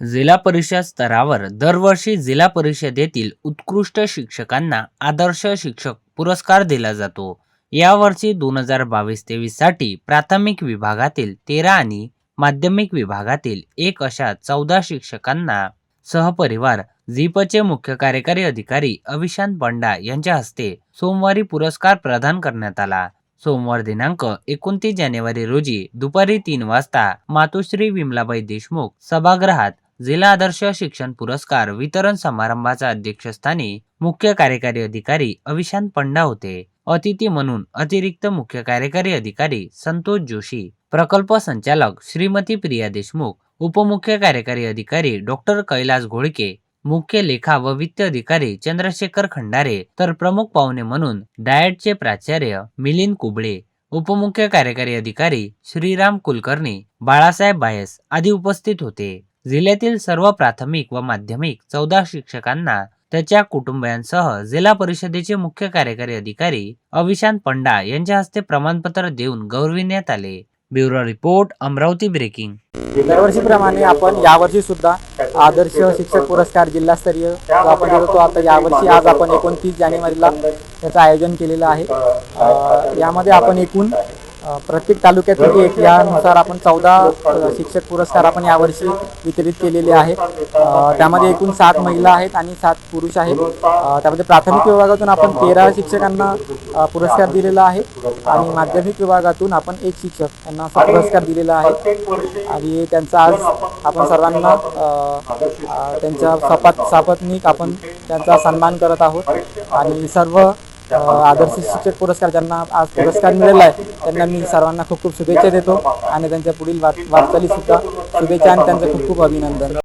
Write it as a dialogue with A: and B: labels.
A: जिल्हा परिषद स्तरावर दरवर्षी जिल्हा परिषदेतील उत्कृष्ट शिक्षकांना आदर्श शिक्षक पुरस्कार दिला जातो. यावर्षी दोन हजार बावीस तेवीससाठी प्राथमिक विभागातील तेरा आणि माध्यमिक विभागातील एक अशा चौदा शिक्षकांना सहपरिवार झीपचे मुख्य कार्यकारी अधिकारी अविशांत पंडा यांच्या हस्ते सोमवारी पुरस्कार प्रदान करण्यात आला. सोमवार दिनांक एकोणतीस जानेवारी रोजी दुपारी तीन वाजता मातोश्री विमलाबाई देशमुख सभागृहात जिल्हा आदर्श शिक्षण पुरस्कार वितरण समारंभाच्या अध्यक्षस्थानी मुख्य कार्यकारी अधिकारी अविशांत पंडा होते. अतिथी म्हणून अतिरिक्त मुख्य कार्यकारी अधिकारी संतोष जोशी. प्रकल्प संचालक श्रीमती प्रिया देशमुख. उपमुख्य कार्यकारी अधिकारी डॉक्टर कैलास घोळके. मुख्य लेखा व वित्त अधिकारी चंद्रशेखर खंडारे. तर प्रमुख पाहुणे म्हणून डायटचे प्राचार्य मिलिंद कुबळे. उपमुख्य कार्यकारी अधिकारी श्रीराम कुलकर्णी. बाळासाहेब बायस आदी उपस्थित होते. जिल्ह्यातील सर्व प्राथमिक व माध्यमिक चौदा शिक्षकांना त्याच्या कुटुंबियांसह जिल्हा परिषदेचे मुख्य कार्यकारी अधिकारी अविशांत पंडा यांच्या हस्ते प्रमाणपत्र देऊन गौरविण्यात आले. Bureau report Amravati breaking.
B: दरवर्षीप्रमाणे आपण यावर्षी सुद्धा आदर्श शिक्षक पुरस्कार जिल्हास्तरीय आपण करतो आता यावर्षी आज आपण एकोणतीस जानेवारीला त्याचं आयोजन केलेलं आहे. यामध्ये आपण एकूण प्रत्येक तालुक्यात एक यानुसार आपण चौदा शिक्षक पुरस्कार आपण यावर्षी वितरित केलेले आहेत. त्यामध्ये एकूण सात महिला आहेत आणि सात पुरुष आहेत. त्यामध्ये प्राथमिक विभागातून आपण तेरा शिक्षकांना पुरस्कार दिलेला आहे आणि माध्यमिक विभागातून आपण एक शिक्षक यांना असा पुरस्कार दिलेला आहे. आणि त्यांचा आज आपण सर्वांना त्यांच्या सपात सापत्निक आपण त्यांचा सन्मान करत आहोत. आणि सर्व आदर्श शिक्षक पुरस्कार ज्यांना आज पुरस्कार मिळाला आहे त्यांना मी सर्वांना खूप खूप शुभेच्छा देतो आणि त्यांच्या पुढील वाट वाटचालीसुद्धा शुभेच्छा आणि त्यांचं खूप खूप अभिनंदन.